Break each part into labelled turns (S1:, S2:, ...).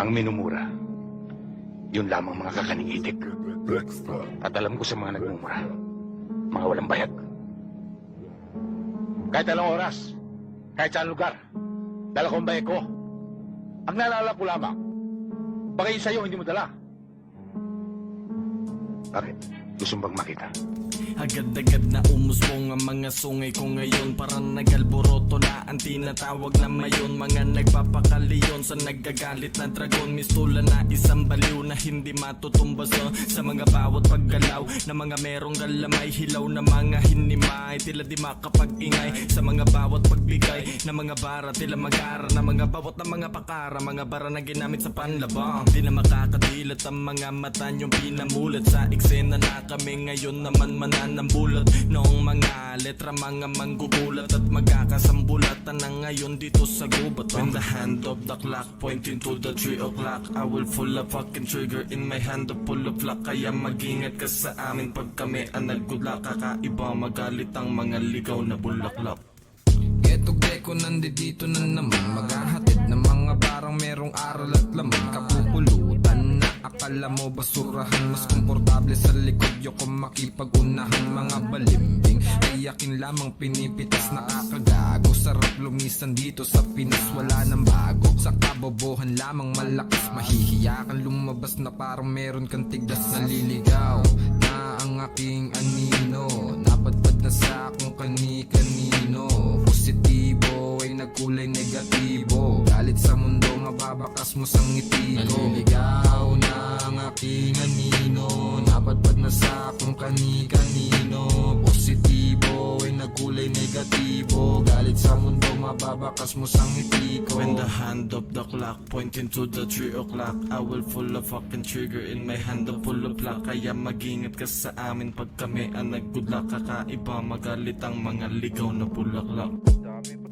S1: Ang minumura, yun lamang mga kakaning itik. At alam ko sa mga nagmumura, mga walang bayag. Kahit anong oras, kahit saan lugar, dala ko ang bayag ko. Ang naalala ko lamang, bagay sa'yo hindi mo dala. Bakit? Gusto bang makita?
S2: Agad-agad na umusbong ang mga sungay ko ngayon. Parang nagalboroto na ang tinatawag na mayon. Mga nagpapakaliyon sa nagagalit na dragon. Mistula na isang baliw na hindi matutumbas no? Sa mga bawat paggalaw. Na mga merong galamay Hilaw na mga hinimay. Tila di makapag-ingay sa mga bawat pagbigay. Na mga bara tila magara. Na mga bawat na mga pakara. Mga bara na ginamit sa panlabang. Di na makakadilat ang mga mata niyong pinamulat Sa eksena na kami ngayon naman manan ng bulat Noong mga letra mga manggugulat At magkakasambulatan na ngayon dito sa gubat When the hand of the clock pointing to the 3 o'clock I will pull a fucking trigger in my hand to pull a flock Kaya mag-ingat ka sa amin pag kami ang nagkudla Kakaiba magalit ang mga ligaw na bulaklak.
S3: Geto Geko nandito na naman. Maghahatid ng mga barang merong aral at laman. Kapupulutan akala mo basurahan Mas komportable sa likod. Yoko makipag-unahan mga balimbing. Iyakin lamang pinipitas nakakagago Sarap lumisan dito sa Pinas wala nang bago. Sa kabobohan lamang malakas Mahihiya kang lumabas na parang meron kang tigdas Naliligaw na ang aking anino Napadpad na sa akong kani-kanino. Positibo ay nagkulay negatibo Galit sa mundo mababakas mo sang ngiti ko. Naliligaw na ang aking anino. Napadpad na sa akong kani-kanino. Positibo ay nagkulay negatibo. Galit sa mundo mababakas mo sang ngiti ko.
S2: When the hand of the clock pointing to the 3 o'clock I will pull a fucking trigger in my hand to pull a plug. Kaya mag-ingat ka sa amin pag kami ang nagkudla Kakaiba magalit ang mga ligaw na bulaklak. Kakaiba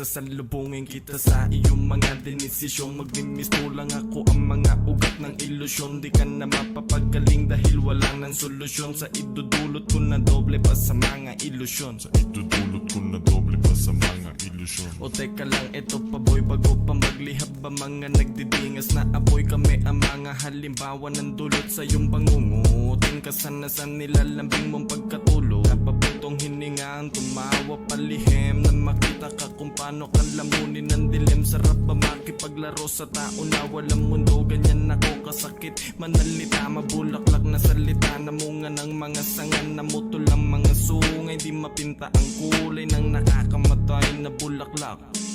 S2: Sasalubungin kita sa iyong mga denisisyon Magmimisto lang ako ang mga ugat ng ilusyon. Di ka na mapapagaling dahil walang ng solusyon. Sa idudulot ko na doble pa sa mga ilusyon. Sa
S4: Dudulot ko na doble pa sa mga ilusyon.
S2: O teka lang, ito pa boy Bago pa maglihab ang mga nagdidingas? Na apoy Kami ang mga halimbawa ng dulot sa iyong bangungutin. Kasanasan nilalambing mong pagkatulog Napaputong hininga ang tumawa palihim Na makita ka kung paano ka lamunin ng dilim. Sarap ba makipaglaro sa tao na walang mundo? Ganyan ako kasakit. Manalita, mabulaklak na salita. Namunga ng mga sangan Namuto lang mga sungay. Di mapinta ang kulay ng nakakamatay na bulaklak